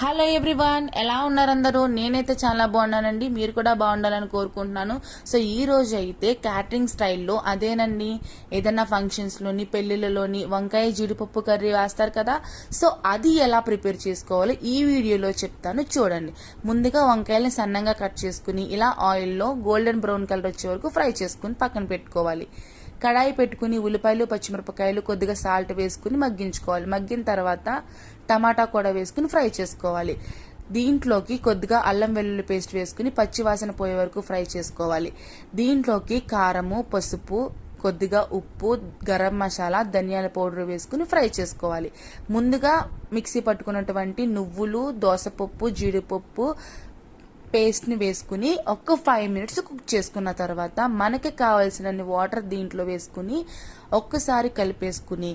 Hello everyone ఎలా ఉన్నారందరూ? నేనైతే చాలా బాగున్నానండి. మీరు కూడా బాగుండాలని కోరుకుంటున్నాను. సో ఈ రోజు అయితే క్యాటరింగ్ స్టైల్లో అదేనండి. ఏదైనా ఫంక్షన్స్లోని పెళ్ళిళ్ళలోని వంకాయ జీడిపప్పు కర్రీ వేస్తారు కదా. సో అది ఎలా ప్రిపేర్ చేసుకోవాలో ఈ వీడియోలో చెప్తాను చూడండి. ముందుగా వంకాయల్ని సన్నంగా కట్ చేసుకుని ఇలా ఆయిల్లో గోల్డెన్ బ్రౌన్ కలర్ వచ్చే వరకు ఫ్రై చేసుకుని పక్కన పెట్టుకోవాలి. కడాయి పెట్టుకుని ఉల్లిపాయలు పచ్చిమిరపకాయలు కొద్దిగా సాల్ట్ వేసుకుని మగ్గించుకోవాలి. మగ్గిన తర్వాత టమాటా కూడా వేసుకుని ఫ్రై చేసుకోవాలి. దీంట్లోకి కొద్దిగా అల్లం వెల్లుల్లి పేస్ట్ వేసుకుని పచ్చి వాసన పోయే వరకు ఫ్రై చేసుకోవాలి. దీంట్లోకి కారము పసుపు కొద్దిగా ఉప్పు గరం మసాలా ధనియాల పౌడర్ వేసుకుని ఫ్రై చేసుకోవాలి. ముందుగా మిక్సీ పట్టుకున్నటువంటి నువ్వులు దోసపప్పు జీడిపప్పు పేస్ట్ని వేసుకుని ఒక ఫైవ్ మినిట్స్ కుక్ చేసుకున్న తర్వాత మనకి కావాల్సినన్ని వాటర్ దీంట్లో వేసుకుని ఒక్కసారి కలిపేసుకుని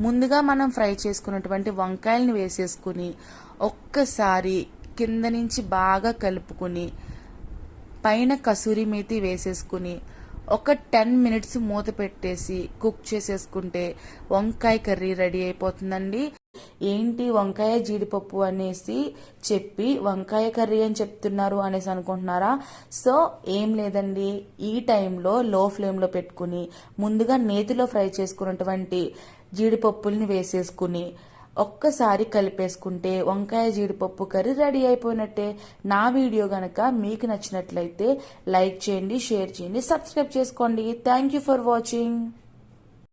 ముందుగా మనం ఫ్రై చేసుకున్నటువంటి వంకాయల్ని వేసేసుకుని ఒక్కసారి కింద నుంచి బాగా కలుపుకుని పైన కసూరి మేతి వేసేసుకుని ఒక టెన్ మినిట్స్ మూత పెట్టేసి కుక్ చేసేసుకుంటే వంకాయ కర్రీ రెడీ అయిపోతుందండి. ఏంటి వంకాయ జీడిపప్పు అనేసి చెప్పి వంకాయ కర్రీ అని చెప్తున్నారు అనేసి అనుకుంటున్నారా? సో ఏం లేదండి. ఈ టైంలో లో ఫ్లేమ్లో పెట్టుకుని ముందుగా నేతిలో ఫ్రై చేసుకున్నటువంటి జీడిపప్పుల్ని వేసేసుకుని ఒక్కసారి కలిపేసుకుంటే వంకాయ జీడిపప్పు కర్రీ రెడీ అయిపోయినట్టే. నా వీడియో గనక మీకు నచ్చినట్లయితే లైక్ చేయండి షేర్ చేయండి సబ్స్క్రైబ్ చేసుకోండి. Thank you for watching